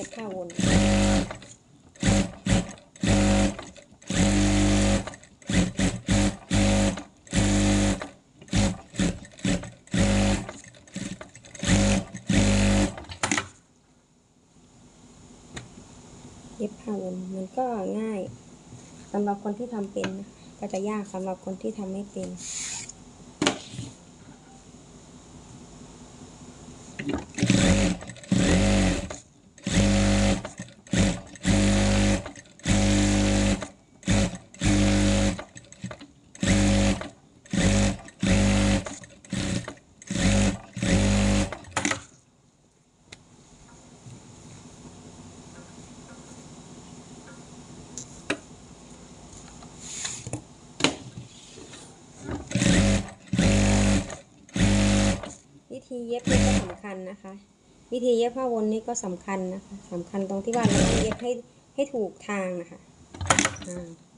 ย็บผ้าวนเย็บผ้าวนมันก็ง่ายสำหรับคนที่ทำเป็น ก็จะยากสำหรับคนที่ทำไม่เป็น ธีเย็บนี่ก็สำคัญนะคะ วิธีเย็บผ้าวนนี่ก็สำคัญนะคะสำคัญตรงที่ว่าเราต้องเย็บให้ให้ถูกทางนะคะ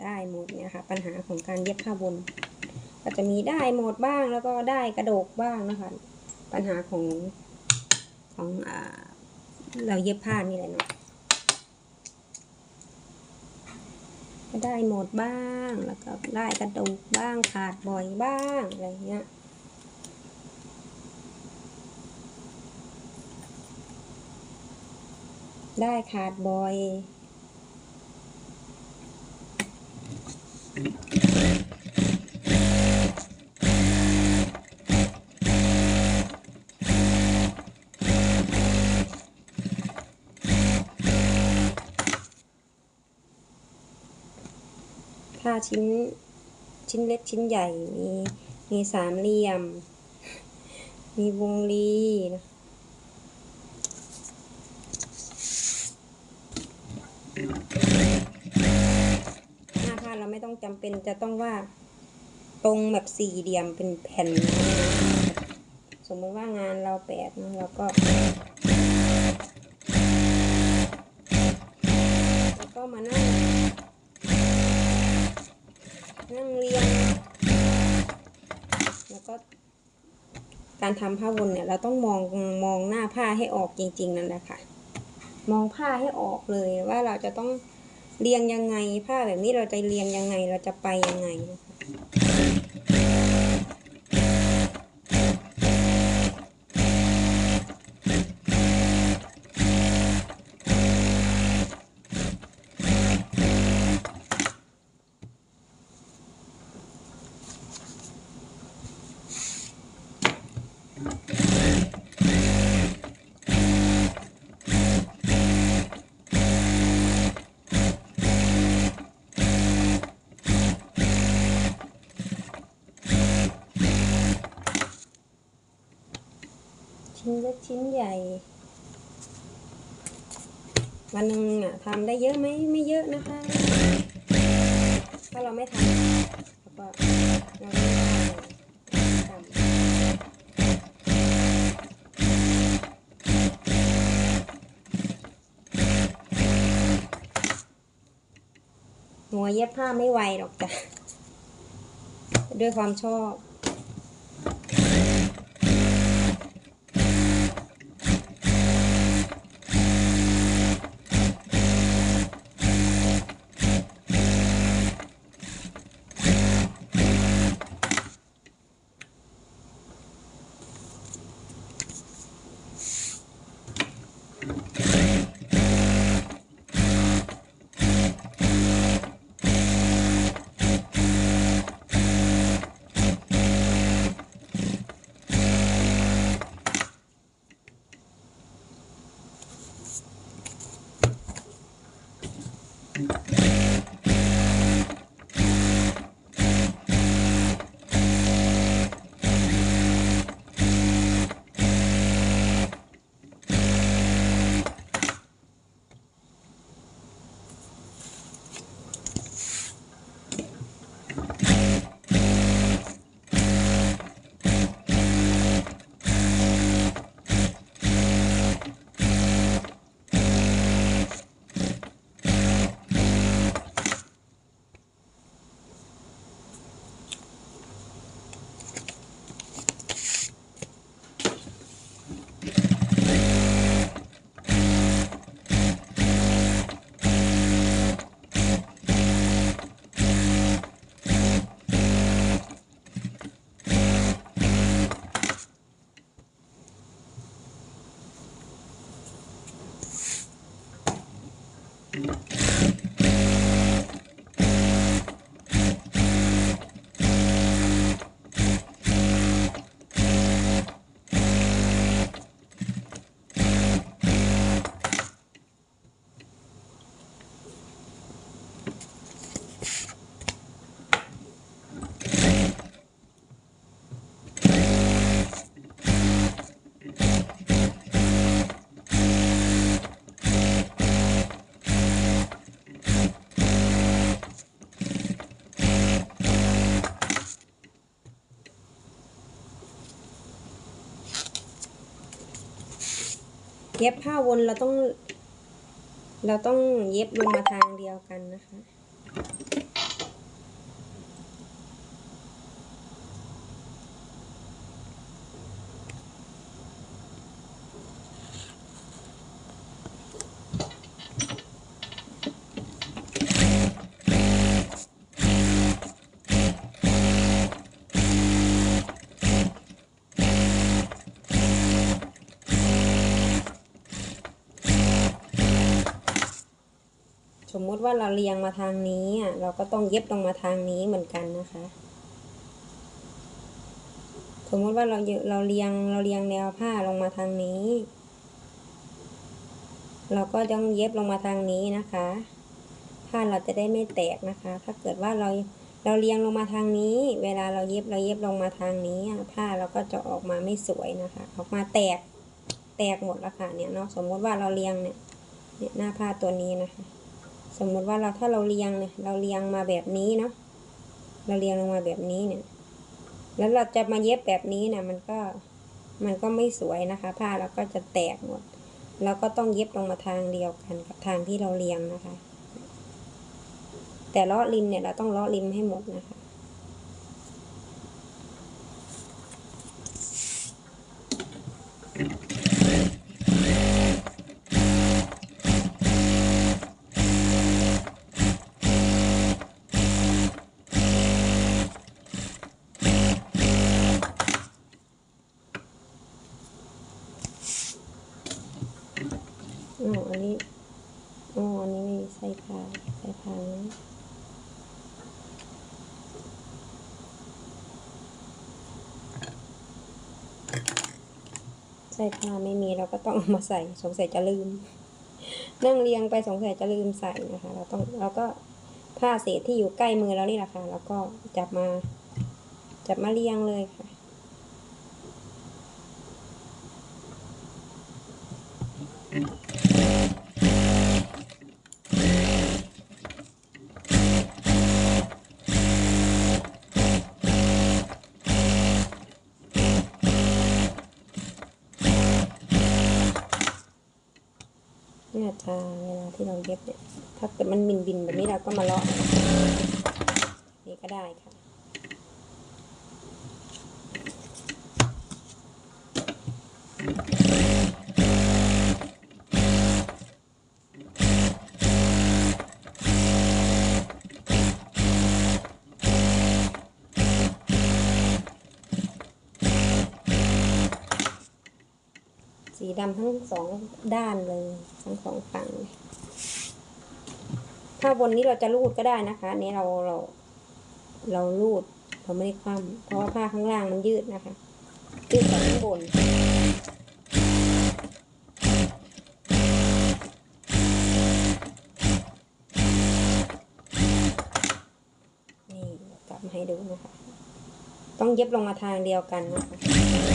ได้หมดเนี่ยค่ะ ปัญหาของการเย็บผ้าวนก็จะมีได้หมดบ้างแล้วก็ได้กระโดกบ้างนะคะ ปัญหาของของอเราเย็บผ้านี่แหละเนาะก็ได้หมดบ้างแล้วก็ได้กระดูกบ้างขาดบ่อยบ้างอะไรเงี้ย ได้ขาดบ่อยถ้าชิ้นชิ้นเล็กชิ้นใหญ่มีมีสามเหลี่ยม มีวงรีนะหน้าผ้าเราไม่ ต้องจำเป็นจะต้องว่าตรงแบบสี่เหลี่ยมเป็นแผ่น สมมติว่างานเราแปดนะเราก็แล้วก็มานั่ง นั่งเรียง แล้วก็การทำผ้าวนเนี่ย เราต้องมองมองหน้าผ้าให้ออกจริง ๆ นั่นแหละค่ะ มองผ้าให้ออกเลยว่าเราจะต้อง เรียงยังไงผ้าแบบนี้เราจะเรียงยังไง เราจะไปยังไงนะคะ ชิ้นเล็กชิ้นใหญ่ วันหนึ่งอะทำได้เยอะไหมไม่เยอะนะคะ ถ้าเราไม่ทำแล้วก็เราไม่ทำหัวเย็บผ้าไม่ไวหรอกจ้ะ ด้วยความชอบ 음. เย็บผ้าวนเราต้อง เราต้องเย็บลงมาทางเดียวกันนะคะ มมติว่าเราเรียงมาทางนี้เราก็ต้องเย็บลงมาทางนี้เหมือนกันนะคะ สมมติว่าเราเราเรียงเราเรียงแนวผ้าลงมาทางนี้ เราก็ต้องเย็บลงมาทางนี้นะคะ ผ้าเราจะได้ไม่แตกนะคะ ถ้าเกิดว่าเราเราเรียงลงมาทางนี้ เวลาเราเย็บเราเย็บลงมาทางนี้ ผ้าเราก็จะออกมาไม่สวยนะคะ ออกมาแตกแตกหมดล้วค่ะเนี่ยเนาะสมมติว่าเราเรียงเนี่ยเนี่ยหน้าผ้าตัวนี้นะคะ สมมติว่าเราถ้าเราเรียงเนี่ยเราเรียงมาแบบนี้เนาะเราเรียงลงมาแบบนี้เนี่ย แล้วเราจะมาเย็บแบบนี้เนี่ยมันก็มันก็ไม่สวยนะคะ ผ้าเราก็จะแตกหมดเราก็ต้องเย็บลงมาทางเดียวกันกับทางที่เราเรียงนะคะ แต่เลาะริมเนี่ยเราต้องเลาะริมให้หมดนะคะ อ๋ออันนี้อ๋ออันนี้ ไม่ใส่ผ้าใส่ผ้านะใส่ผ้าไม่มีเราก็ต้องมาใส่สงสัยจะลืม นั่งเรียงไปสงสัยจะลืมใส่นะคะ เราต้องเราก็ผ้าเศษที่อยู่ใกล้มือเรานี่แหละค่ะ แล้วก็จับมาจับมาเรียงเลยค่ะ เนี่ยจะเวลาที่เราเย็บเนี่ย ถ้าเกิดมันบินบินแบบนี้เราก็มาเลาะนี่ก็ได้ค่ะ สีดำทั้งสองด้านเลย ทั้งสองฝั่งถ้าบนนี้เราจะรูดก็ได้นะคะนนี้เราเราเรารูดเราไม่ได้คว่ำเพราะว่าผ้าข้างล่างมันยืดนะคะยืดจากข้างบนนี่กลับมาให้ดูนะคะ ต้องเย็บลงมาทางเดียวกันนะคะ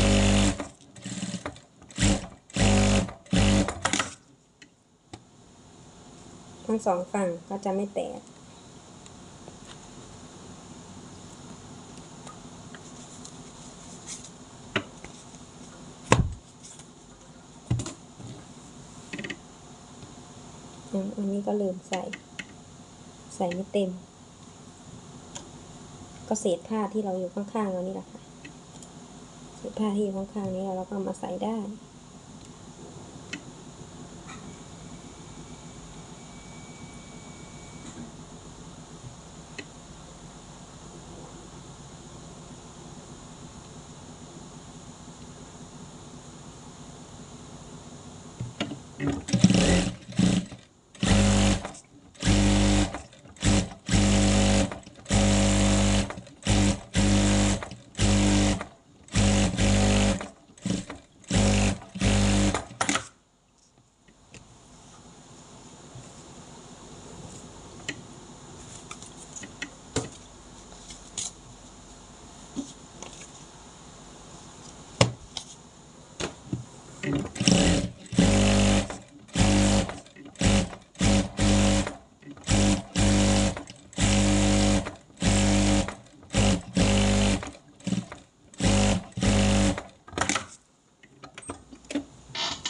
งสองฝั่งก็จะไม่แตกอะอันนี้ก็ลืมใส่ ใส่ไม่เต็ม ก็เศษผ้าที่เราอยู่ข้างๆเรานี่แหละค่ะ เศษผ้าที่อยู่ข้างๆนี้เราก็มาใส่ได้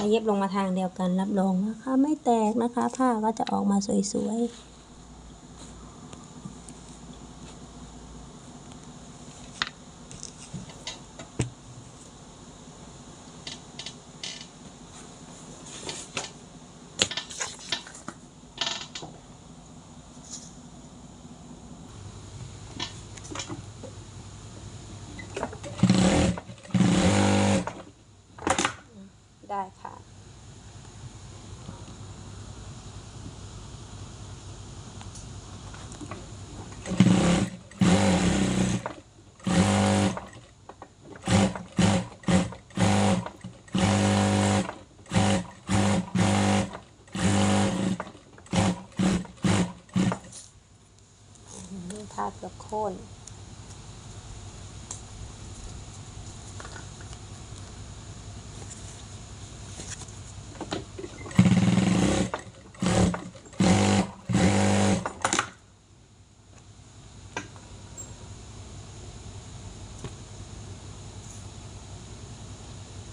เย็บลงมาทางเดียวกันรับรองนะคะ ไม่แตกนะคะ ผ้าก็จะออกมาสวยๆ ได้ค่ะ ทาดกับโคน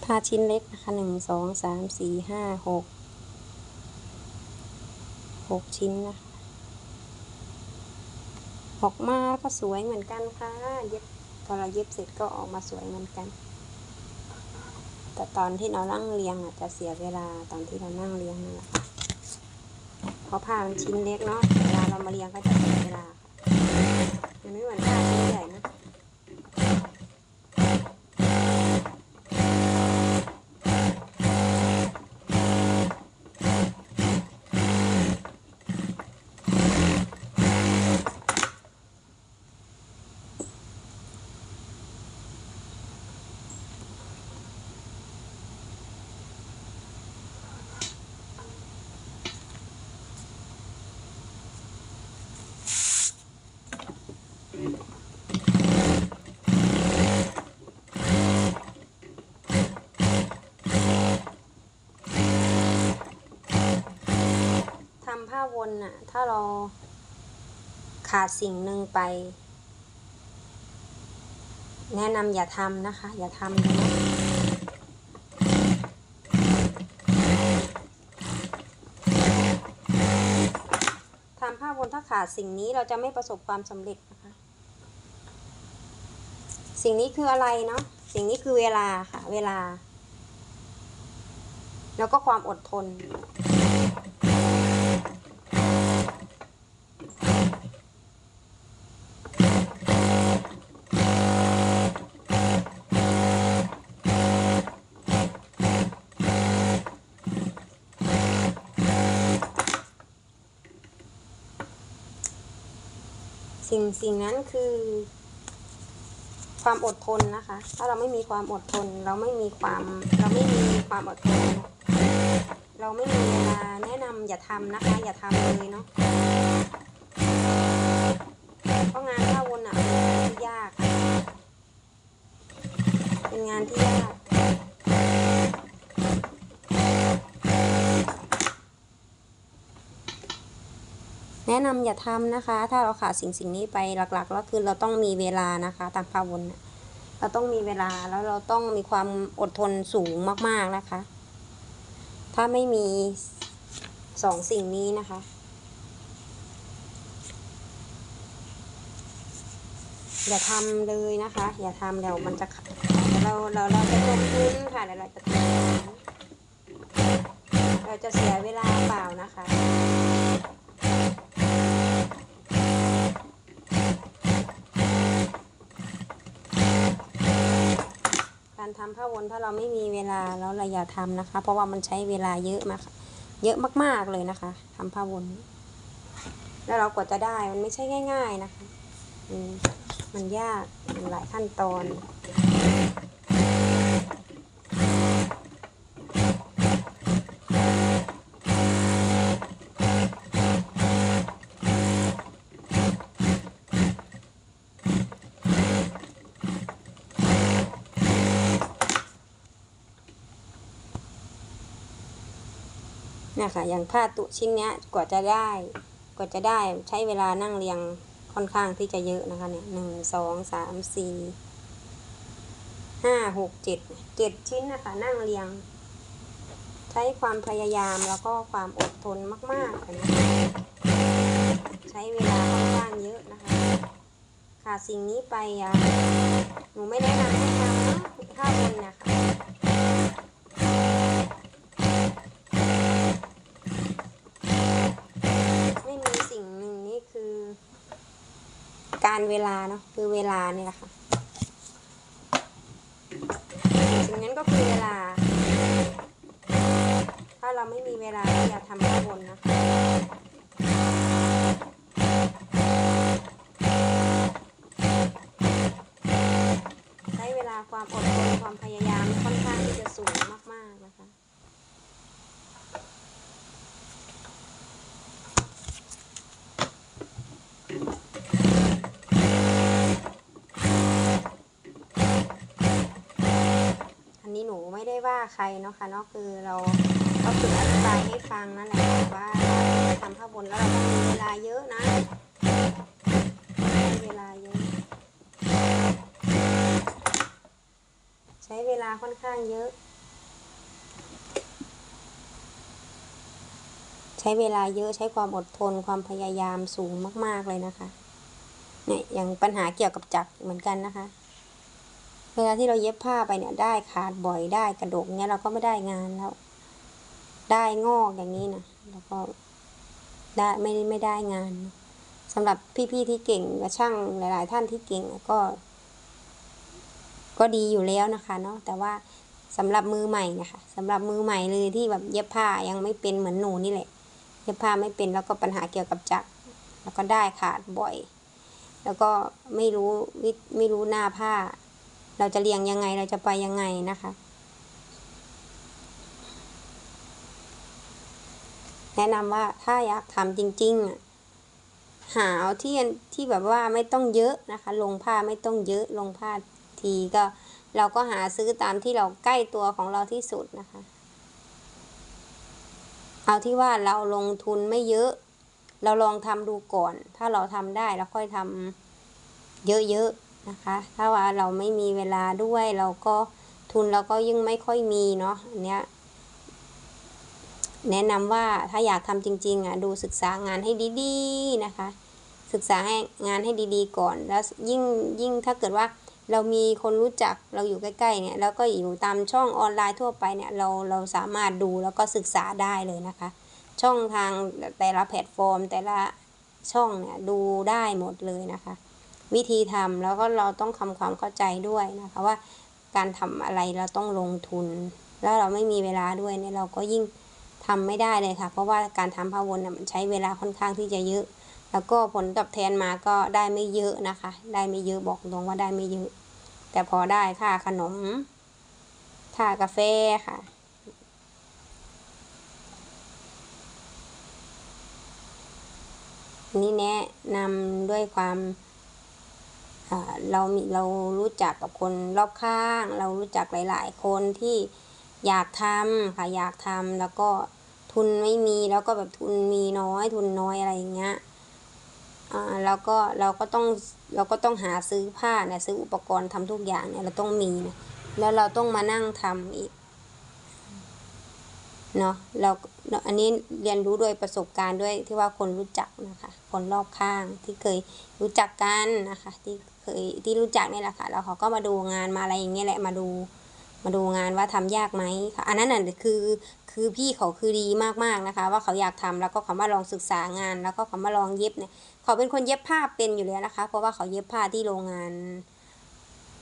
ผ้าชิ้นเล็กนะคะหนึ่งสองสามสี่ห้าหกหกชิ้นนะคะ ออกมาก็สวยเหมือนกันค่ะ เย็บพอเราเย็บเสร็จก็ออกมาสวยเหมือนกัน แต่ตอนที่เรานั่งเรียงอะจะเสียเวลาตอนที่เรานั่งเรียงนั่นแหละเพราะผ้ามันชิ้นเล็กเนาะเวลาเรามาเรียงก็จะเสียเวลามันไม่เหมือนผ้าชิ้นใหญ่นะทำผ้าวนอะ ถ้าเราขาดสิ่งหนึ่งไป แนะนำอย่าทำนะคะ อย่าทำนะทำผ้าวนถ้าขาดสิ่งนี้เราจะไม่ประสบความสำเร็จนะคะ สิ่งนี้คืออะไรเนาะ สิ่งนี้คือเวลาค่ะ เวลา แล้วก็ความอดทน สิ่งสิ่งนั้นคือ ความอดทนนะคะ ถ้าเราไม่มีความอดทน เราไม่มีความ เราไม่มีความอดทน เราไม่มีเวลาแนะนำอย่าทำนะคะ อย่าทำเลยเนาะเพราะงานผ้าวนอะเป็นงานที่ยาก เป็นงานที่ยาก แนะนำอย่าทำนะคะ ถ้าเราขาดสิ่งสิ่งนี้ไปหลักๆแล้วคือเราต้องมีเวลานะคะตามภาวนเราต้องมีเวลาแล้วเราต้องมีความอดทนสูงมากๆนะคะ ถ้าไม่มีสองสิ่งนี้นะคะอย่าทำเลยนะคะ อย่าทำเดี๋ยวมันจะเราเราเราจะจมทุนค่ะเดี๋ยวเราจะทุนเราจะเสียเวลาเปล่านะคะ การทำผ้าวนถ้าเราไม่มีเวลาแล้วเราอย่าทำนะคะ เพราะว่ามันใช้เวลาเยอะมากเยอะมากๆเลยนะคะทำผ้าวน แล้วเรากว่าจะได้มันไม่ใช่ง่าย ๆนะคะมมันยากมันหลายขั้นตอน เนี่ยค่ะ อย่างผ้าตุชิ้นเนี้ยกว่าจะได้ กว่าจะได้ใช้เวลานั่งเรียงค่อนข้างที่จะเยอะนะคะเนี่ยหนึ่งสองสามสี่ห้าหกเจ็ดเจ็ดชิ้นนะคะ นั่งเรียง ใช้ความพยายามแล้วก็ความอดทนมากๆนะคะใช้เวลาค่อนข้างเยอะนะคะขาดสิ่งนี้ไปอะหนูไม่แนะนำให้ทำนะข้าวบนนะคะ การเวลาเนาะคือเวลาเนี่ยแหละค่ะสิ่งนั้นก็คือเวลา ถ้าเราไม่มีเวลาอย่าทำข้างบนนะคะใช้เวลาความอดทนความพยายามค่อนข้างที่จะสูงมากๆนะคะ หนูไม่ได้ว่าใครเนาะค่ะเนาะคือเราก็คืออธิบายให้ฟังนั่นแหละว่าเราทำข้าวบนแล้วเราต้องมีเวลาเยอะนะใช้เวลาเยอะใช้เวลาค่อนข้างเยอะ ใช้เวลาเยอะใช้ความอดทนความพยายามสูงมาก ๆ เลยนะคะเนี่ยอย่างปัญหาเกี่ยวกับจักรเหมือนกันนะคะ เวลาที่เราเย็บผ้าไปเนี่ย ได้ขาดบ่อยได้กระดกเนี่ยเราก็ไม่ได้งานแล้ว ได้งอกอย่างนี้นะแล้วก็ได้ไม่ไม่ได้งานสำหรับพี่ๆที่เก่งกับช่างหลาย ๆ ท่านที่เก่งก็ ก็ดีอยู่แล้วนะคะเนาะแต่ว่าสำหรับมือใหม่นะคะสำหรับมือใหม่เลยที่แบบเย็บผ้ายังไม่เป็นเหมือนหนูนี่แหละเย็บผ้าไม่เป็นแล้วก็ปัญหาเกี่ยวกับจักรแล้วก็ได้ขาดบ่อย แล้วก็ไม่รู้วิไม่รู้หน้าผ้า เราจะเรียงยังไงเราจะไปยังไงนะคะ แนะนำว่าถ้าอยากทำจริงๆอะหาเอาที่ที่แบบว่าไม่ต้องเยอะนะคะ ลงผ้าไม่ต้องเยอะลงผ้าทีก็ เราก็หาซื้อตามที่เราใกล้ตัวของเราที่สุดนะคะ เอาที่ว่าเราลงทุนไม่เยอะ เราลองทำดูก่อน ถ้าเราทำได้เราค่อยทำเยอะๆ นะคะ ถ้าว่าเราไม่มีเวลาด้วยเราก็ทุนเราก็ยิ่งไม่ค่อยมีเนาะอันเนี้ยแนะนำว่าถ้าอยากทำจริงๆอะดูศึกษางานให้ดีๆนะคะ ศึกษาให้งานให้ดีๆก่อน แล้วยิ่งยิ่งถ้าเกิดว่าเรามีคนรู้จักเราอยู่ใกล้ๆเนี่ยแล้วก็อยู่ตามช่องออนไลน์ทั่วไปเนี่ยเราเราสามารถดูแล้วก็ศึกษาได้เลยนะคะ ช่องทางแต่ละแพลตฟอร์ม แต่ละช่องเนี่ยดูได้หมดเลยนะคะ วิธีทำแล้วก็เราต้องทำความเข้าใจด้วยนะคะว่าการทำอะไรเราต้องลงทุน แล้วเราไม่มีเวลาด้วยเนี่ยเราก็ยิ่งทำไม่ได้เลยค่ะ เพราะว่าการทำผ้าวนน่ะมันใช้เวลาค่อนข้างที่จะเยอะ แล้วก็ผลตอบแทนมาก็ได้ไม่เยอะนะคะ ได้ไม่เยอะบอกตรงว่าได้ไม่เยอะ แต่พอได้ค่าขนมค่ากาแฟค่ะนี่แนะนำด้วยความ เรามีเรารู้จักกับคนรอบข้าง เรารู้จักหลาย ๆ คนที่อยากทำค่ะอยากทำแล้วก็ทุนไม่มีแล้วก็แบบทุนมีน้อย ทุนน้อยอะไรอย่างเงี้ยอ่าแล้วก็เราก็ต้องเราก็ต้องหาซื้อผ้าเนี่ยซื้ออุปกรณ์ทำทุกอย่างเนี่ยเราต้องมีนะแล้วเราต้องมานั่งทำอีกเนาะเราอันนี้เรียนรู้ด้วยประสบการณ์ด้วยที่ว่าคนรู้จักนะคะ คนรอบข้างที่เคยรู้จักกันนะคะที่ เคยที่รู้จักนี่แหละค่ะแล้วเขาก็มาดูงานมาอะไรอย่างเงี้ยแหละมาดูมาดูงานว่าทำยากไหมค่ะอันนั้นน่ะคือคือพี่เขาคือดีมากๆนะคะ ว่าเขาอยากทำแล้วก็เขามาลองศึกษางาน แล้วก็เขามาลองเย็บเนี่ยเขาเป็นคนเย็บผ้าเป็นอยู่แล้วนะคะ เพราะว่าเขาเย็บผ้าที่โรงงาน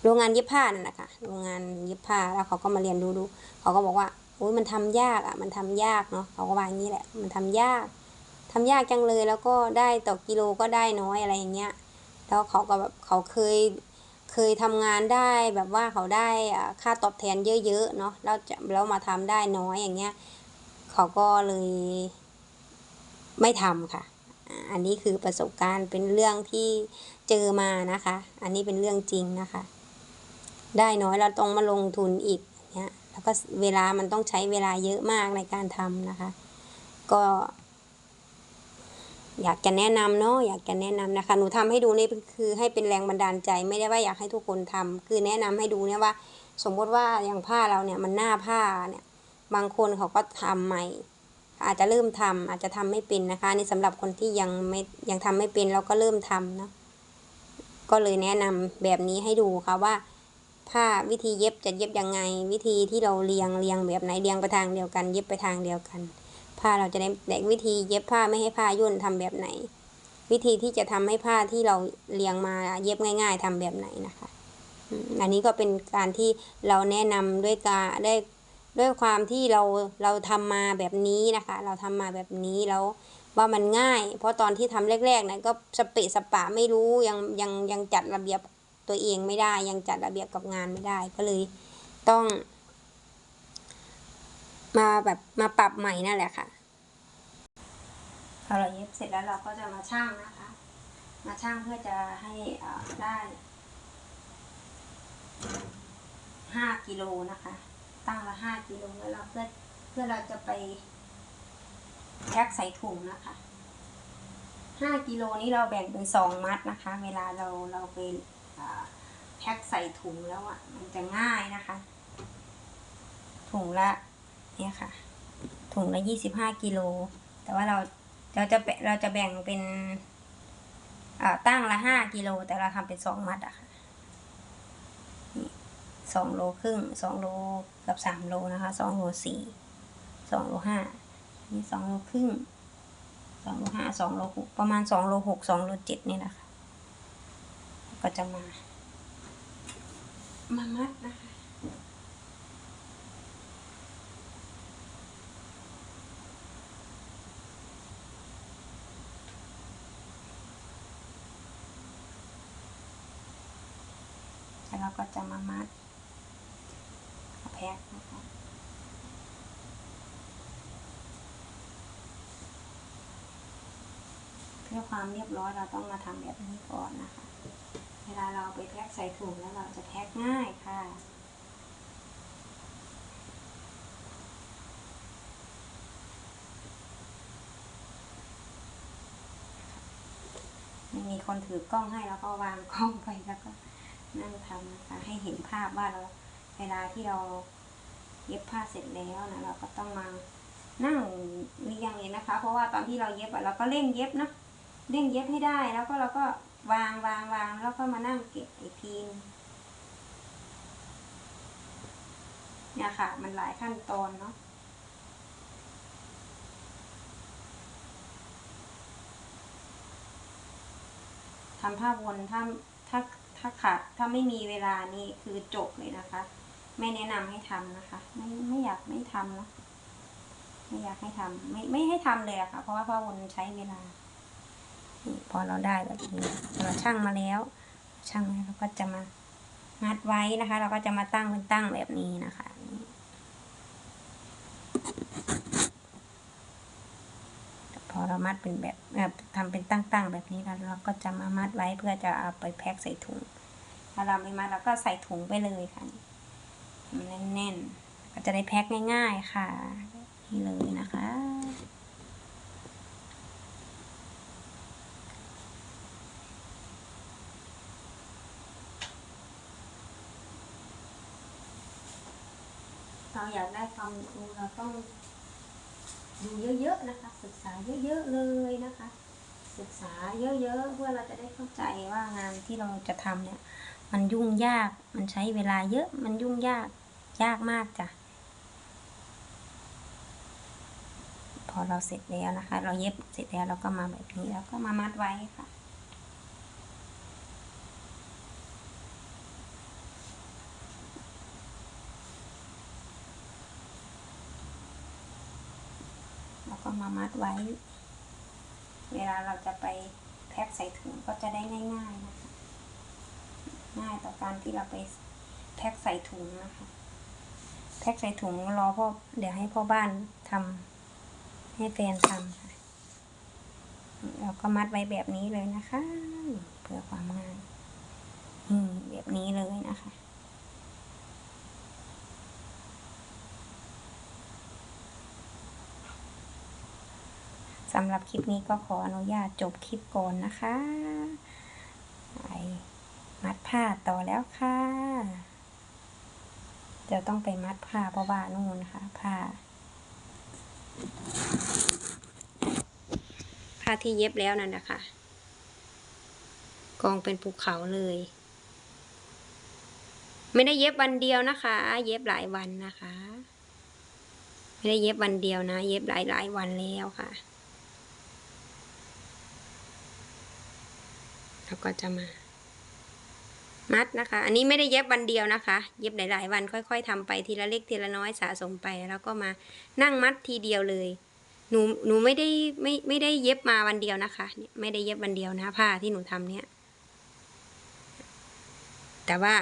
โรงงานเย็บผ้านั่นแหละค่ะโรงงานเย็บผ้าแล้วเขาก็มาเรียนรู้ดูเขาก็บอกว่าโอ้ยมันทำยากอะมันทำยากเนาะเขาก็ว่าอย่างนี้แหละ มันทำยากทำยากจังเลยแล้วก็ได้ต่อกิโลก็ได้น้อยอะไรอย่างเงี้ย แล้วเขาก็แบบเขาเคยเคยทำงานได้แบบว่าเขาได้ค่าตอบแทนเยอะๆเนาะแล้วจะแล้วมาทำได้น้อยอย่างเงี้ยเขาก็เลยไม่ทำค่ะ อันนี้คือประสบการณ์เป็นเรื่องที่เจอมานะคะ อันนี้เป็นเรื่องจริงนะคะ ได้น้อยเราต้องมาลงทุนอีกเนี่ยแล้วก็เวลามันต้องใช้เวลาเยอะมากในการทำนะคะ ก็ อยากจะแนะนำเนาะอยากจะแนะนำนะคะ หนูทำให้ดูนี่คือให้เป็นแรงบันดาลใจไม่ได้ว่าอยากให้ทุกคนทำคือแนะนำให้ดูเนี่ยว่า สมมติว่าอย่างผ้าเราเนี่ยมันหน้าผ้าเนี่ยบางคนเขาก็ทำใหม่ อาจจะเริ่มทำอาจจะทำไม่เป็นนะคะนี่สำหรับคนที่ยังไม่ยังทำไม่เป็นแล้วก็เริ่มทำเนาะก็เลยแนะนำแบบนี้ให้ดูค่ะว่าผ้าวิธีเย็บจะเย็บยังไง วิธีที่เราเรียงเรียงแบบไหนเรียงไปทางเดียวกัน เย็บไปทางเดียวกัน ผ้าเราจะได้แต่วิธีเย็บผ้าไม่ให้ผ้าย่นทำแบบไหน วิธีที่จะทำให้ผ้าที่เราเรียงมาเย็บง่าย ๆทำแบบไหนนะคะอันนี้ก็เป็นการที่เราแนะนำด้วยการได้ด้วยความที่เราเราทำมาแบบนี้นะคะ เราทำมาแบบนี้แล้วว่ามันง่าย เพราะตอนที่ทำแรกๆนะก็สเปะสปะไม่รู้ยังยังยังจัดระเบียบตัวเองไม่ได้ ยังจัดระเบียบกับงานไม่ได้ก็เลยต้อง มาแบบมาปรับใหม่นั่นแหละค่ะพอเราเย็บเสร็จแล้วเราก็จะมาช่างนะคะ มาช่างเพื่อจะให้ได้ห้ากิโลนะคะ ตั้งละห้ากิโลแล้วเราเพื่อเพื่อเราจะไปแพ็คใส่ถุงนะคะห้ากิโลนี้เราแบ่งเป็นสองมัดนะคะ เวลาเราเราไปแพ็คใส่ถุงแล้วอะมันจะง่ายนะคะ ถุงละ เนี่ยค่ะ ถุงละยี่สิบห้ากิโล แต่ว่าเราเราจะแบ่งเราจะแบ่งเป็นอ่าตั้งละห้ากิโล แต่เราทำเป็นสองมัดอะค่ะสองโลครึ่งสองโลกับสามโลนะคะสองโลสี่สองโลห้านี่สองโลครึ่งสองโลห้าสองโลหกประมาณสองโลหกสองโลเจ็ดนี่แหละค่ะก็จะมามามัดนะคะ แล้วเรา ก็จะมามัดแพ็คนะคะเพื่อความเรียบร้อยเราต้องมาทำแบบนี้ก่อนนะคะ เวลาเราไปแพ็คใส่ถุงแล้วเราจะแพ็คง่ายค่ะไม่มีคนถือกล้องให้แล้วก็วางกล้องไปแล้วก็ นั่งทำนะคะ ให้เห็นภาพว่าเราเวลาที่เราเย็บผ้าเสร็จแล้วนะเราก็ต้องมานั่งเรียงเลยนะคะ เพราะว่าตอนที่เราเย็บอะเราก็เร่งเย็บเนาะเร่งเย็บให้ได้แล้วก็เราก็วางวางวางแล้วก็มานั่งเก็บไอีกทีนเนี่ยค่ะ มันหลายขั้นตอนเนาะทำผ้าวนถ้าถ้า ถ้าขาดถ้าไม่มีเวลานี่คือจบเลยนะคะ ไม่แนะนำให้ทำนะคะ ไม่ไม่อยากไม่ทำเนาะไม่อยากให้ทำไม่ไม่ให้ทำเลยอะค่ะ เพราะว่าผ้าวนใช้เวลาพอเราได้แบบนี้เราช่างมาแล้ว ช่างแล้วเราก็จะมามัดไว้นะคะ เราก็จะมาตั้งเป็นตั้งแบบนี้นะคะ เรามัดเป็นแบบเอ่อทำเป็นตั้งๆแบบนี้แล้วเราก็จะมามัดไว้เพื่อจะเอาไปแพ็คใส่ถุงถ้าเราไม่มัดเราก็ใส่ถุงไปเลยค่ะมันแน่นๆก็จะได้แพ็คง่าย ๆค่ะนี่เลยนะคะเราอยากได้ความรู้เราต้อง ดูเยอะๆนะคะ ศึกษาเยอะๆเลยนะคะ ศึกษาเยอะๆเพื่อเราจะได้เข้าใจว่างานที่เราจะทำเนี่ย มันยุ่งยากมันใช้เวลาเยอะมันยุ่งยากยากมากจ้ะพอเราเสร็จแล้วนะคะ เราเย็บเสร็จแล้วเราก็มาแบบนี้แล้วก็มามัดไว้ค่ะ แล้วก็ มามัดไว้ เวลาเราจะไปแพ็คใส่ถุงก็จะได้ง่ายๆนะคะ ง่ายต่อการที่เราไปแพ็คใส่ถุงนะคะ แพ็คใส่ถุงรอพ่อเดี๋ยวให้พ่อบ้านทำให้แฟนทำค่ะเราก็มัดไว้แบบนี้เลยนะคะ เพื่อความง่ายแบบนี้เลยนะคะ สำหรับคลิปนี้ก็ขออนุญาตจบคลิปก่อนนะคะไปมัดผ้าต่อแล้วค่ะจะต้องไปมัดผ้าเพราะว่านู่นนะคะผ้า ผ้าที่เย็บแล้วนั่นนะคะกองเป็นภูเขาเลย ไม่ได้เย็บวันเดียวนะคะ เย็บหลายวันนะคะ ไม่ได้เย็บวันเดียวนะ เย็บหลายหลายวันแล้วค่ะ แล้วก็จะมา มัดนะคะ อันนี้ไม่ได้เย็บวันเดียวนะคะ เย็บหลายๆวันค่อย ๆทำไปทีละเล็กทีละน้อยสะสมไป แล้วก็มานั่งมัดทีเดียวเลย หนูหนูไม่ได้ไม่ไม่ได้เย็บมาวันเดียวนะคะ ไม่ได้เย็บวันเดียวนะผ้าที่หนูทำเนี่ย แต่ว่า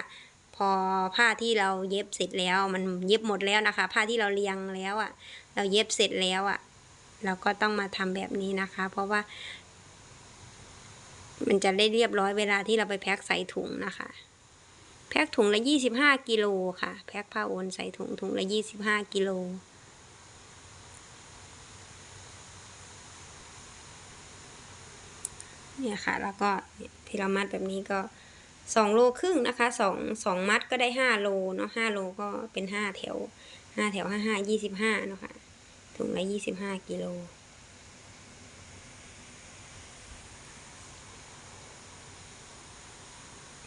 พอผ้าที่เราเย็บเสร็จแล้ว มันเย็บหมดแล้วนะคะ ผ้าที่เราเรียงแล้วอะ่ะ เราเย็บเสร็จแล้วอะ่ะเราก็ต้องมาทำแบบนี้นะคะ เพราะว่า มันจะได้เรียบร้อยเวลาที่เราไปแพ็คใส่ถุงนะคะ แพ็คถุงละยี่สิบห้ากิโลค่ะ แพ็คผ้าโอนใส่ถุงถุงละยี่สิบห้ากิโลเนี่ยค่ะ แล้วก็ที่เรามัดแบบนี้ก็สองโลครึ่งนะคะสองสองมัดก็ได้ห้าโลเนาะห้าโลก็เป็นห้าแถวห้าแถวห้าห้ายี่สิบห้าเนาะค่ะถุงละยี่สิบห้ากิโล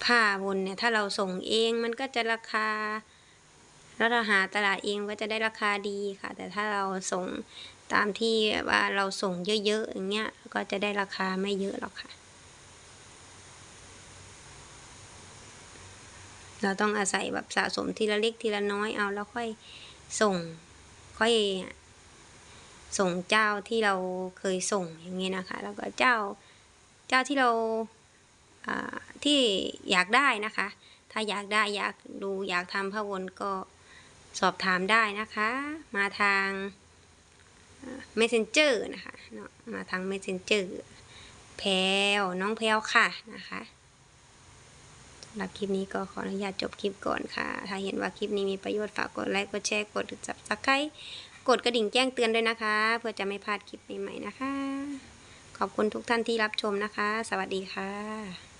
ผ้าวนเนี่ยถ้าเราส่งเองมันก็จะราคา แล้วเราหาตลาดเองก็จะได้ราคาดีค่ะ แต่ถ้าเราส่งตามที่ว่าเราส่งเยอะๆอย่างเงี้ยก็จะได้ราคาไม่เยอะหรอกค่ะ เราต้องอาศัยแบบสะสมทีละเล็กทีละน้อยเอาแล้วค่อยส่งค่อยส่งเจ้าที่เราเคยส่งอย่างเงี้ยนะคะ แล้วก็เจ้าเจ้าที่เราอ่า ที่อยากได้นะคะ ถ้าอยากได้อยากดูอยากทำผ้าวนก็สอบถามได้นะคะ มาทาง messenger นะคะเนาะมาทาง messenger แพลวน้องแพลวค่ะนะคะสำหรับคลิปนี้ก็ขออนุญาตจบคลิปก่อนค่ะ ถ้าเห็นว่าคลิปนี้มีประโยชน์ฝากกดไลค์กดแชร์กด subscribe กดกระดิ่งแจ้งเตือนด้วยนะคะ เพื่อจะไม่พลาดคลิปใหม่ๆนะคะ ขอบคุณทุกท่านที่รับชมนะคะ สวัสดีค่ะ